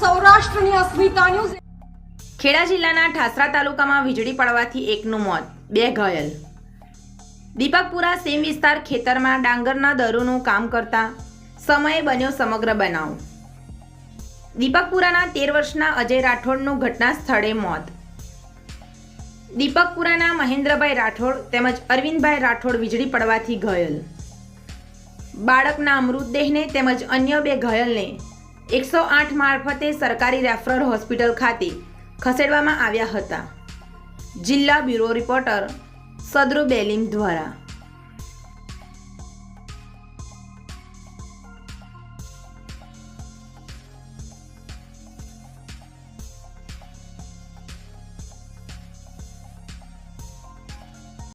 સૌરાષ્ટ્રની અસ્મિતા ન્યૂઝ. ખેડા જિલ્લાના ઠાસરા તાલુકામાં વીજળી પડવાથી એકનું મોત, બે ઘાયલ. દીપકપુરા સેમ વિસ્તાર ખેતરમાં ડાંગરના દરોનું કામ કરતા સમયે બન્યો સમગ્ર બનાવ. દીપકપુરાના તેર વર્ષના અજય રાઠોડનું ઘટના સ્થળે મોત. દીપકપુરાના મહેન્દ્રભાઈ રાઠોડ તેમજ અરવિંદભાઈ રાઠોડ વીજળી પડવાથી ઘાયલ. બાળકના મૃતદેહને તેમજ અન્ય બે ઘાયલને એકસો આઠ મારફતે સરકારી રેફરલ હોસ્પિટલ ખાતે ખસેડવામાં આવ્યા હતા. જિલ્લા બ્યુરો રિપોર્ટર સદરુ બેલિમ દ્વારા.